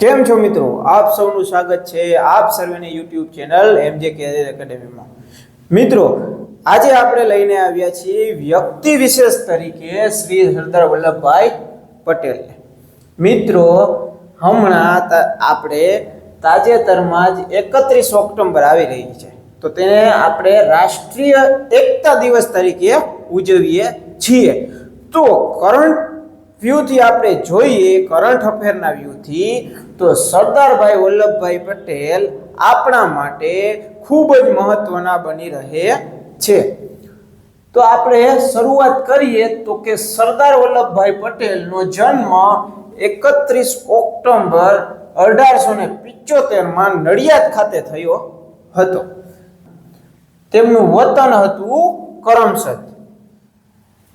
કેમ છો મિત્રો? આપ સૌનું સ્વાગત છે આપ સર્વેની યુટ્યુબ ચેનલ એમજે કેરિયર એકેડેમીમાં. મિત્રો, આજે આપણે લઈને આવ્યા છીએ વ્યક્તિ વિશેષ તરીકે શ્રી સરદાર વલ્લભભાઈ પટેલ મિત્રો, હમણાં આપણે તાજેતરમાં જ એકત્રીસ ઓક્ટોબર આવી રહી છે. તો તેને આપણે રાષ્ટ્રીય એકતા દિવસ તરીકે ઉજવીએ છીએ. તો કરંટ વ્યૂથી આપણે જોઈએ કરંટ અફેરના વ્યૂથી, તો સરદારભાઈ વલ્લભભાઈ પટેલ આપણા માટે ખૂબ જ મહત્વના બની રહે છે. તો આપણે શરૂઆત કરીએ તો કે સરદાર વલ્લભભાઈ પટેલનો જન્મ એકત્રીસ ઓક્ટોબર અઢારસો ને પિચોતેરમાં નડિયાદ ખાતે થયો હતો. તેમનું વતન હતું કરમસદ.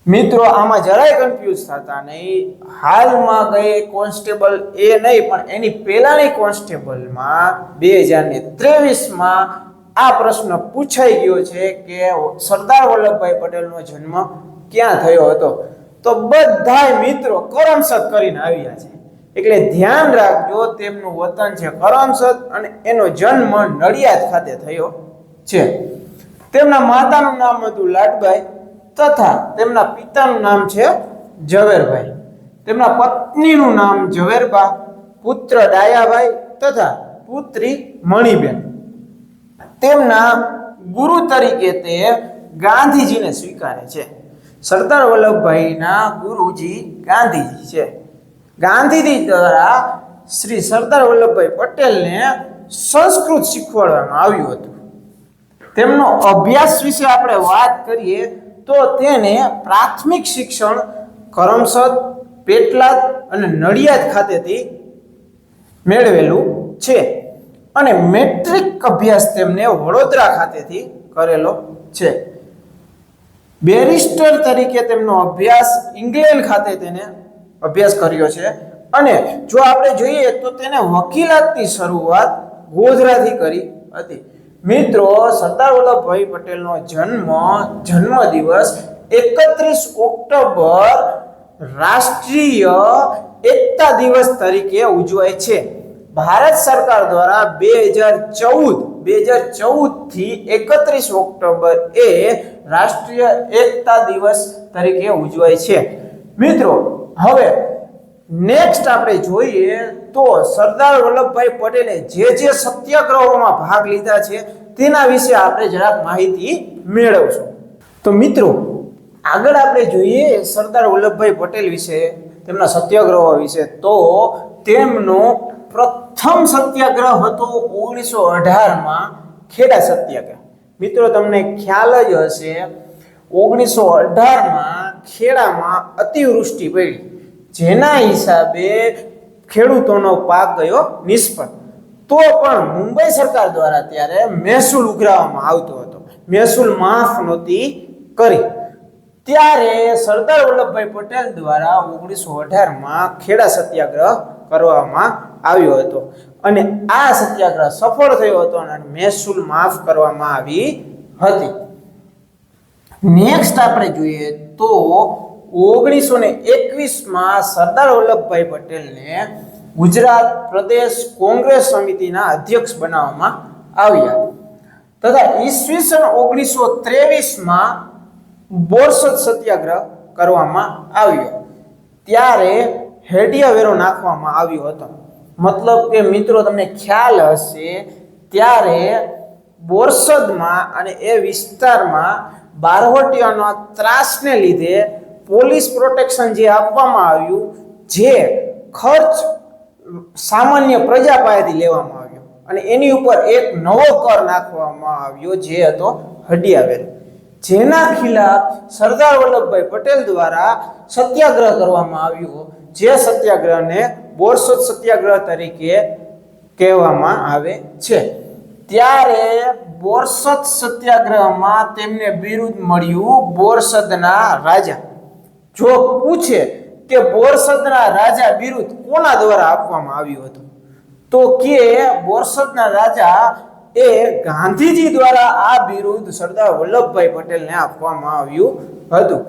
મિત્રો, આમાં જરાય કન્ફ્યુઝ થતા નહીં. હાલમાં ગઈ કોન્સ્ટેબલ એ નહીં, પણ એની પહેલાની કોન્સ્ટેબલમાં બે હજાર ને ત્રેવીસમાં આ પ્રશ્ન પૂછાઈ ગયો છે કે સરદાર વલ્લભભાઈ પટેલનો જન્મ ક્યાં થયો હતો? તો બધાય મિત્રો કરમસદ કરીને આવ્યા છે. એટલે ધ્યાન રાખજો, તેમનું વતન છે કરમસદ અને એનો જન્મ નડિયાદ ખાતે થયો છે. તેમના માતાનું નામ હતું લાડબાઈ. તથા તેમના પિતાનું નામ છે ઝવેરભાઈ. તેમના પત્નીનું નામ ઝવેરબા, પુત્ર ડાયાભાઈ તથા પુત્રી મણિબેન. તેમના ગુરુ તરીકે તે ગાંધીજીને સ્વીકારે છે. સરદાર વલ્લભભાઈના ગુરુજી ગાંધીજી છે. ગાંધીજી દ્વારા શ્રી સરદાર વલ્લભભાઈ પટેલને સંસ્કૃત શીખવાડવામાં આવ્યું હતું. તેમનો અભ્યાસ વિશે આપણે વાત કરીએ તો તેને પ્રાથમિક શિક્ષણ કરમસદ, પેટલાદ અને નડિયાદ ખાતેથી મેળવેલું છે અને મેટ્રિક અભ્યાસ તેમને વડોદરા ખાતેથી કરેલો છે. બેરિસ્ટર તરીકે તેમનો અભ્યાસ ઇંગ્લેન્ડ ખાતે તેને અભ્યાસ કર્યો છે અને જો આપણે જોઈએ તો તેને વકીલાતની શરૂઆત ગોધરાથી કરી હતી. મિત્રો સરદાર વલ્લભભાઈ પટેલનો જન્મ જન્મદિવસ એકત્રીસ ઓક્ટોબર રાષ્ટ્રીય એકતા દિવસ તરીકે ઉજવાય છે. ભારત સરકાર દ્વારા બે હજાર ચૌદ, બે હજાર ચૌદથી એકત્રીસ ઓક્ટોબર એ રાષ્ટ્રીય એકતા દિવસ તરીકે ઉજવાય છે. મિત્રો, હવે નેક્સ્ટ આપણે જોઈએ તો સરદાર વલ્લભભાઈ પટેલે જે જે સત્યાગ્રહોમાં ભાગ લીધા છે, તેના વિશે આપણે જરાક માહિતી મેળવશું. તો મિત્રો, આગળ આપણે જોઈએ સરદાર વલ્લભભાઈ પટેલ વિશે, તેમના સત્યાગ્રહો વિશે. તો તેમનો પ્રથમ સત્યાગ્રહ હતો ઓગણીસો અઢારમાં ખેડા સત્યાગ્રહ. મિત્રો, તમને ખ્યાલ જ હશે, ઓગણીસો અઢારમાં ખેડામાં અતિવૃષ્ટિ પડી. જેના હિસાબે ખેડૂતોનો પાક ગયો નિષ્ફળ. તો પણ મુંબઈ સરકાર દ્વારા ત્યારે મહેસૂલ ઉઘરાવવામાં આવતો હતો. મહેસૂલ માફ નહોતી કરી. ત્યારે સરદાર વલ્લભભાઈ પટેલ દ્વારા ઓગણીસો અઢારમાં ખેડા સત્યાગ્રહ કરવામાં આવ્યો હતો. અને આ સત્યાગ્રહ સફળ થયો હતો અને મહેસૂલ માફ કરવામાં આવી હતી. નેક્સ્ટ આપણે જોઈએ તો ઓગણીસો ને એકવીસમાં સરદાર વલ્લભભાઈ પટેલને ગુજરાત પ્રદેશ કોંગ્રેસ સમિતિના અધ્યક્ષ બનાવવામાં આવ્યા. તથા ઈસવીસન ઓગણીસો ત્રેવીસમાં બોરસદ સત્યાગ્રહ કરવામાં આવ્યો. ત્યારે હેડિયા વેરો નાખવામાં આવ્યો હતો. મતલબ કે મિત્રો તમને ખ્યાલ હશે, ત્યારે બોરસદમાં અને એ વિસ્તારમાં બારવટીયાના ત્રાસને લીધે પોલીસ પ્રોટેક્શન જે આપવામાં આવ્યું, જે ખર્ચ સામાન્ય પ્રજા પાસેથી લેવામાં આવ્યો અને એની ઉપર એક નવો કર નાખવામાં આવ્યો જે હતો હડિયાવેર જેના ખિલાફ સરદાર વલ્લભભાઈ પટેલ દ્વારા સત્યાગ્રહ કરવામાં આવ્યો, જે સત્યાગ્રહને બોરસદ સત્યાગ્રહ તરીકે કહેવામાં આવે છે. ત્યારે બોરસદ સત્યાગ્રહમાં તેમને બિરુદ મળ્યું બોરસદના રાજા. જો પૂછે કે બોરસદના રાજા બિરુદ કોના દ્વારા આપવામાં આવ્યું હતું? તો કે બોરસદના રાજા એ ગાંધીજી દ્વારા આ બિરુદ સરદાર વલ્લભભાઈ પટેલને આપવામાં આવ્યું હતું.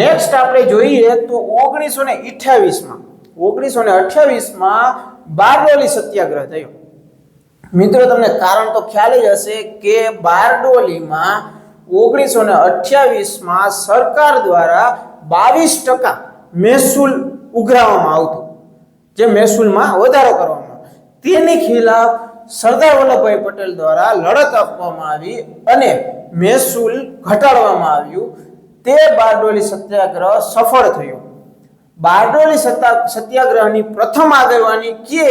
નેક્સ્ટ આપણે જોઈએ તો ઓગણીસો ને અઠ્યાવીસમાં, ઓગણીસો ને અઠ્યાવીસમાં બારડોલી સત્યાગ્રહ થયો. મિત્રો, તમને કારણ તો ખ્યાલ જ હશે કે બારડોલીમાં ઓગણીસો ને અઠ્યાવીસમાં સરકાર દ્વારા બાવીસ ટકા મહેસૂલ ઉઘરાવવામાં આવતું. જે મહેસૂલમાં વધારો કરવામાં તેની ખિલાફ સરદાર વલ્લભભાઈ પટેલ દ્વારા લડત આપવામાં આવી અને મહેસૂલ ઘટાડવામાં આવ્યું. તે બારડોલી સત્યાગ્રહ સફળ થયો. બારડોલી સત્યાગ્રહની પ્રથમ આગેવાની કે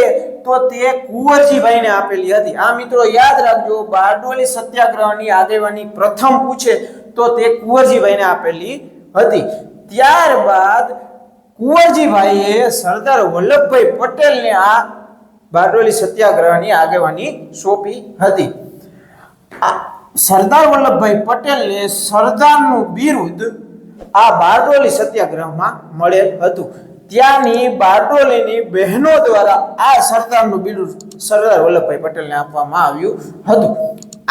તો તે કુંવરજીભાઈને આપેલી હતી. આ મિત્રો યાદ રાખજો, બારડોલી સત્યાગ્રહની આગેવાની પ્રથમ પૂછે તો તે કુંવરજીભાઈને આપેલી હતી. ત્યારબાદ કુંવરજીભાઈએ સરદાર વલ્લભભાઈ પટેલને આ બારડોલી સત્યાગ્રહની આગેવાની સોંપી હતી. સરદાર વલ્લભભાઈ પટેલને સરદારનું બિરુદ આ બારડોલી સત્યાગ્રહમાં મળેલ હતું. ત્યાંની બારડોલીની બહેનો દ્વારા આ સરદારનું બિરુદ સરદાર વલ્લભભાઈ પટેલને આપવામાં આવ્યું હતું.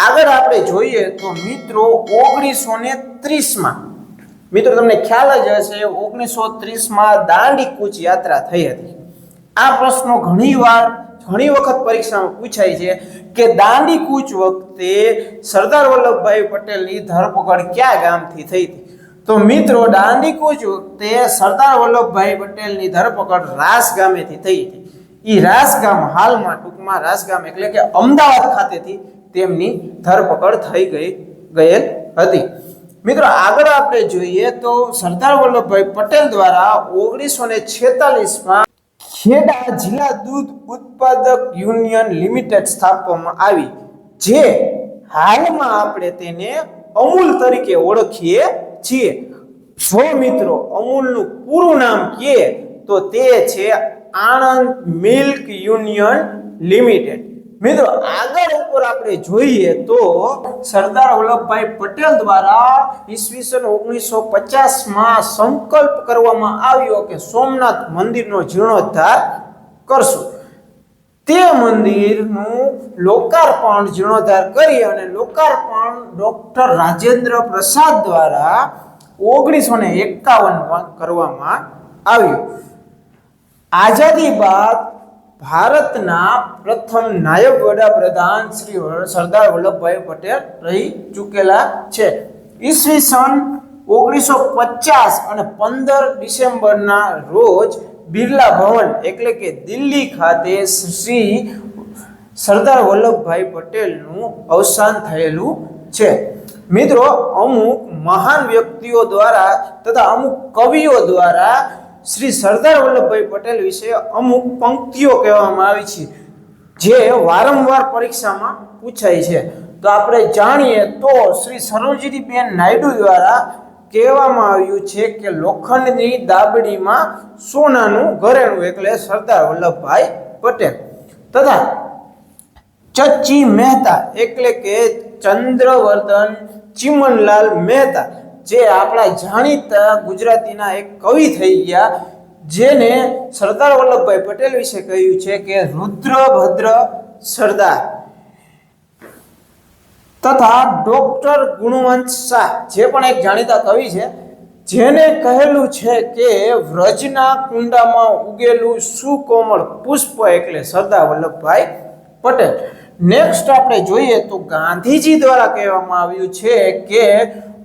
આગળ આપણે જોઈએ તો મિત્રો ઓગણીસો ને ત્રીસમાં મિત્રો, તમને ખ્યાલ જ હશે ઓગણીસો ત્રીસમાં દાંડી કૂચ યાત્રા થઈ હતી. આ પ્રશ્નો ઘણીવાર, ઘણી વખત પરીક્ષામાં પૂછાય છે કે દાંડી કૂચ વખતે સરદાર વલ્લભભાઈ પટેલની ધરપકડ કયા ગામથી થઈ હતી? તો મિત્રો, દાંડી કૂચ વખતે સરદાર વલ્લભભાઈ પટેલની ધરપકડ રાસ ગામેથી થઈ હતી. એ રાસ ગામ હાલમાં ટૂંકમાં, રાસ ગામ એટલે કે અમદાવાદ ખાતેથી તેમની ધરપકડ થઈ ગઈ, ગયેલ હતી. મિત્રો, આગળ આપણે જોઈએ તો સરદાર વલ્લભભાઈ પટેલ દ્વારા ઓગણીસો ને છેતાલીસમાં ખેડા જિલ્લા દૂધ ઉત્પાદક યુનિયન લિમિટેડ સ્થાપવામાં આવી, જે હાલમાં આપણે તેને અમૂલ તરીકે ઓળખીએ છીએ. જો મિત્રો, અમૂલનું પૂરું નામ કહે તો તે છે આણંદ મિલ્ક યુનિયન લિમિટેડ. મિત્રો, આગળ ઉપર આપણે જોઈએ તો સરદાર વલ્લભભાઈ પટેલ દ્વારા ઈસવીસન ઓગણીસો પચાસમાં સંકલ્પ કરવામાં આવ્યો કે સોમનાથ મંદિરનો જીર્ણોદ્ધાર કરશું. તે મંદિરનું લોકાર્પણ જીર્ણોદ્ધાર કરી અને લોકાર્પણ ડોક્ટર રાજેન્દ્ર પ્રસાદ દ્વારા ઓગણીસો ને એકાવનમાં કરવામાં આવ્યું. આઝાદી બાદ ભારતના પ્રથમ નાયબ વડાપ્રધાન શ્રી સરદાર વલ્લભભાઈ પટેલ રહી ચૂકેલા છે. ઈસવીસન ઓગણીસો પચાસ અને પંદર ડિસેમ્બરના રોજ બિરલા ભવન એટલે કે દિલ્હી ખાતે શ્રી સરદાર વલ્લભભાઈ પટેલનું અવસાન થયેલું છે. મિત્રો, અમુક મહાન વ્યક્તિઓ દ્વારા તથા અમુક કવિઓ દ્વારા શ્રી સરદાર વલ્લભભાઈ પટેલ વિશે અમુક પંક્તિઓ કહેવામાં આવી છે, જે વારંવાર પરીક્ષામાં પૂછાય છે. તો આપણે જાણીએ તો શ્રી સરોજીનીબેન નાયડુ દ્વારા કહેવામાં આવ્યું છે કે લોખંડની દાબડીમાં સોનાનું ઘરેણું એટલે સરદાર વલ્લભભાઈ પટેલ. તથા ચચ્ચી મહેતા એટલે કે ચંદ્રવર્ધન ચિમનલાલ મહેતા જે આપણા જાણીતા ગુજરાતીના એક કવિ થઈ ગયા, જેને સરદાર વલ્લભભાઈ પટેલ વિશે કહ્યું છે કે રુદ્રભદ્ર સરદાર તથા ડોક્ટર ગુણવંત શાહ, જે પણ એક જાણીતા કવિ છે, જેને કહેલું છે કે વ્રજના કુંડામાં ઉગેલું સુકોમળ પુષ્પ એટલે સરદાર વલ્લભભાઈ પટેલ. નેક્સ્ટ આપણે જોઈએ તો ગાંધીજી દ્વારા કહેવામાં આવ્યું છે કે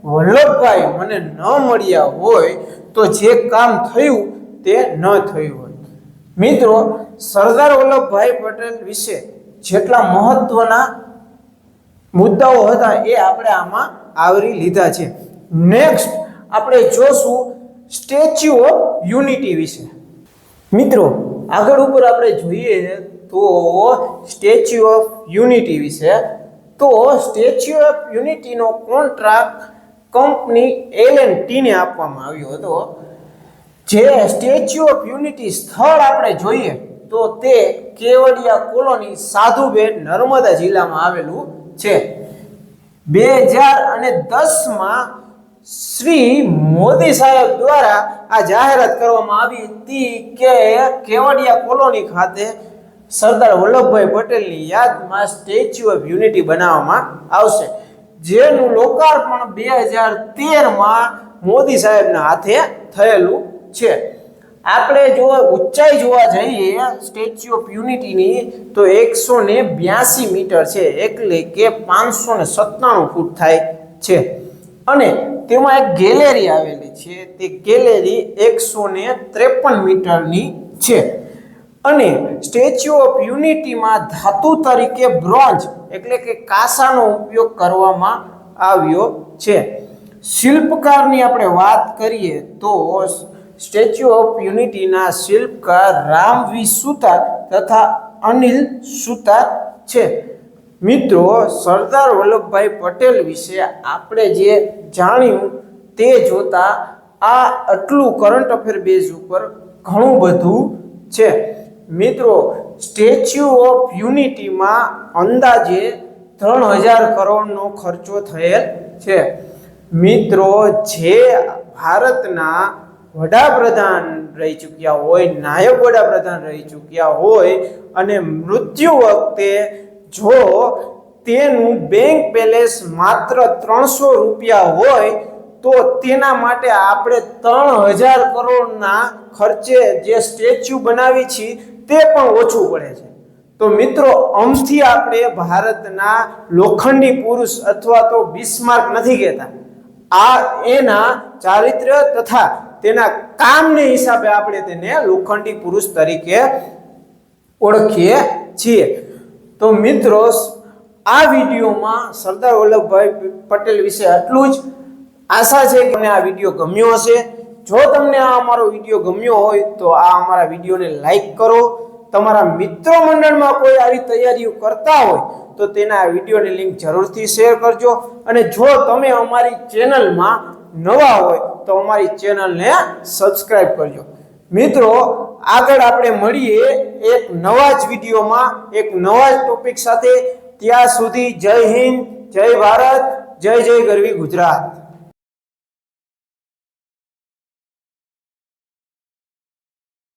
વલ્લભભાઈ મને ન મળ્યા હોય તો જે કામ થયું તે ન થયું હોય. મિત્રો, સરદાર વલ્લભભાઈ પટેલ વિશે જેટલા મહત્વના મુદ્દાઓ હતા એ આપણે આમાં આવરી લીધા છે. નેક્સ્ટ આપણે જોશું સ્ટેચ્યુ ઓફ યુનિટી વિશે. મિત્રો, આગળ ઉપર આપણે જોઈએ તો સ્ટેચ્યુ ઓફ યુનિટી વિશે. તો સ્ટેચ્યુ ઓફ યુનિટીનો કોન્ટ્રાક્ટ કંપની એલ એન્ડ ટીને આપવામાં આવ્યો હતો. જે સ્ટેચ્યુ ઓફ યુનિટી સ્થળ આપણે જોઈએ, તો તે કેવડિયા કોલોની સાધુબેટ નર્મદા જિલ્લામાં આવેલું છે. બે હજાર અને દસમાં શ્રી મોદી સાહેબ દ્વારા આ જાહેરાત કરવામાં આવી હતી કે કેવડિયા કોલોની ખાતે સરદાર વલ્લભભાઈ પટેલની યાદમાં સ્ટેચ્યુ ઓફ યુનિટી બનાવવામાં આવશે. જેનું લોકાર્પણ બે હજાર તેરમાં મોદી સાહેબના હાથે થયેલું છે. આપણે જો ઊંચાઈ જોવા જઈએ સ્ટેચ્યુ ઓફ યુનિટીની તો એકસો ને બ્યાસી મીટર છે, એટલે કે પાંચસો ને સત્તાણું ફૂટ થાય છે. અને તેમાં એક ગેલેરી આવેલી છે, તે ગેલેરી એકસો ને ત્રેપન મીટરની છે. અને સ્ટેચ્યુ ઓફ યુનિટીમાં ધાતુ તરીકે બ્રોન્ઝ એટલે કે કાંસાનો ઉપયોગ કરવામાં આવ્યો છે. શિલ્પકારની આપણે વાત કરીએ તો સ્ટેચ્યુ ઓફ યુનિટીના શિલ્પકાર રામવી સુતાર તથા અનિલ સુતાર છે. મિત્રો, સરદાર વલ્લભભાઈ પટેલ વિશે આપણે જે જાણ્યું તે જોતા આ આટલું કરંટ અફેર બેઝ ઉપર ઘણું બધું છે. મિત્રો, સ્ટેચ્યુ ઓફ યુનિટીમાં અંદાજે ત્રણ હજાર કરોડનો ખર્ચો થયેલ છે. મિત્રો, જે ભારતના વડાપ્રધાન રહી ચૂક્યા હોય, નાયબ વડાપ્રધાન રહી ચૂક્યા હોય અને મૃત્યુ વખતે જો તેનું બેંક બેલેન્સ માત્ર ત્રણસો રૂપિયા હોય તો તેના માટે આપણે ત્રણ હજાર કરોડના ખર્ચે જે સ્ટેચ્યુ બનાવી છીએ તે પણ ઓછું પડે છે. તો મિત્રો અંશથી આપણે ભારતના લોખંડી પુરુષ અથવા તો બિસ્માર્ક નથી કહેતા. આ એના ચારિત્ર્ય તથા તેના કામને હિસાબે આપણે તેને લોખંડી પુરુષ તરીકે ઓળખીએ છીએ. તો મિત્રો, આ વિડીયોમાં સરદાર વલ્લભભાઈ પટેલ વિશે આટલું જ. આશા છે કે તમને આ વીડિયો ગમ્યો હશે. જો તમને આ અમારો વીડિયો ગમ્યો હોય તો આ અમારા વિડીયોને લાઈક કરો. તમારા મિત્રો મંડળમાં કોઈ આવી તૈયારીઓ કરતા હોય તો તેના વિડીયોની લિંક જરૂરથી શેર કરજો. અને જો તમે અમારી ચેનલમાં નવા હોય તો અમારી ચેનલને સબસ્ક્રાઈબ કરજો. મિત્રો, આગળ આપણે મળીએ એક નવા જ વિડીયોમાં, એક નવા જ ટોપિક સાથે. ત્યાં સુધી જય હિન્દ, જય ભારત, જય જય ગરવી ગુજરાત.